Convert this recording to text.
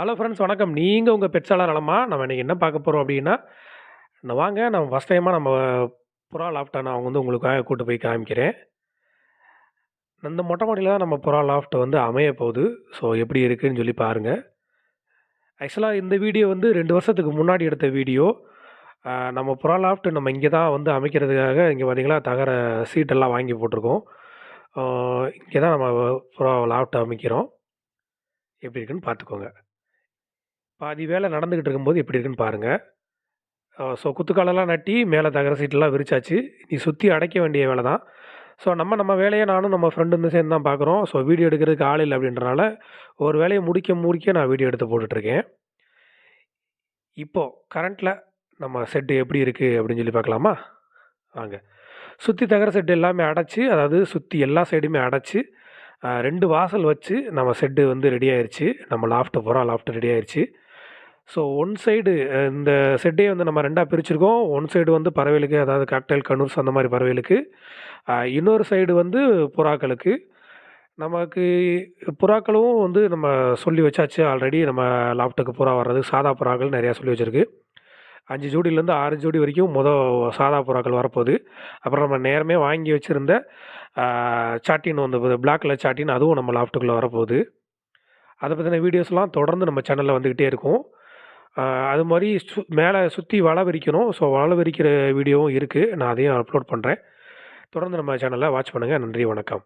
Hello friends வணக்கம். நீங்கள் உங்கள் பெட்ஸாளர் நலமா? நம்ம இன்றைக்கி என்ன பார்க்க போகிறோம் அப்படின்னா நான் வாங்க நம்ம ஃபஸ்ட் டைமாக நம்ம புறா லாஃப்ட்ட நான் வந்து உங்களுக்காக கூட்டு போய் காமிக்கிறேன். இந்த மொட்டை மாடியில் தான் நம்ம புறா லாஃப்ட் வந்து அமைய போகுது. ஸோ எப்படி இருக்குன்னு சொல்லி பாருங்கள் ஆக்சுவலாக இந்த வீடியோ வந்து ரெண்டு வருஷத்துக்கு முன்னாடி எடுத்த வீடியோ. நம்ம புறா லாஃப்ட் நம்ம இங்கே தான் வந்து அமைக்கிறதுக்காக இங்கே பார்த்தீங்களா, தகர சீட்டெல்லாம் வாங்கி போட்டிருக்கோம் இங்கே தான் நம்ம புறா லாஃப்ட் அமைக்கிறோம். எப்படி இருக்குன்னு பார்த்துக்கோங்க. பாதி வேலை நடந்துக்கிட்டு இருக்கும்போது எப்படி இருக்குன்னு பாருங்கள் ஸோ குத்துக்காலெல்லாம் நட்டி, மேலே தகர சீட்டெல்லாம் விரிச்சாச்சு. நீ சுற்றி அடைக்க வேண்டிய வேலை தான். ஸோ நம்ம நம்ம வேலையை நானும் நம்ம ஃப்ரெண்டு வந்து சேர்ந்து தான் பார்க்குறோம். ஸோ வீடியோ எடுக்கிறதுக்கு ஆள் இல்லை அப்படின்றனால, ஒரு வேலையை முடிக்க முடிக்க நான் வீடியோ எடுத்து போட்டுட்ருக்கேன். இப்போது கரண்ட்டில் நம்ம செட்டு எப்படி இருக்குது அப்படின்னு சொல்லி பார்க்கலாமா? வாங்க. சுற்றி தகர செட்டு எல்லாமே அடைச்சு, அதாவது சுற்றி எல்லா சைடுமே அடைச்சி ரெண்டு வாசல் வச்சு நம்ம செட்டு வந்து ரெடி ஆயிடுச்சு நம்ம லாஃப்ட்டு போகிறோம் லாஃப்ட்டு ரெடி ஆயிடுச்சு ஸோ ஒன் சைடு இந்த செட்டே வந்து நம்ம ரெண்டாக பிரிச்சிருக்கோம். ஒன் சைடு வந்து பறவைகளுக்கு அதாவது காக்டெயில், கனூர்ஸ் அந்த மாதிரி பறவைகளுக்கு. இன்னொரு சைடு வந்து புறாக்களுக்கு. நமக்கு புறாக்களும் வந்து நம்ம சொல்லி வச்சாச்சு ஆல்ரெடி நம்ம லாப்டாக்கு புறா வர்றது சாதா புறாக்கள் நிறையா சொல்லி வச்சுருக்கு அஞ்சு ஜோடியிலேருந்து ஆறு ஜோடி வரைக்கும் மொதல் சாதா புறாக்கள் வரப்போகுது அப்புறம் நம்ம நேரமே வாங்கி வச்சுருந்த சாட்டின் வந்து பிளாக் கலர் சாட்டின் அதுவும் நம்ம லாப்டுக்குள்ளே வரப்போகுது. அதை பற்றின வீடியோஸ்லாம் தொடர்ந்து நம்ம சேனலில் வந்துக்கிட்டே இருக்கும். அது மாதிரி சு மேலே சுற்றி வலை விரிக்கணும். ஸோ வலை விரிக்கிற வீடியோவும் இருக்குது நான் அதையும் அப்லோட் பண்ணுறேன் தொடர்ந்து நம்ம சேனலை வாட்ச் பண்ணுங்கள் நன்றி, வணக்கம்.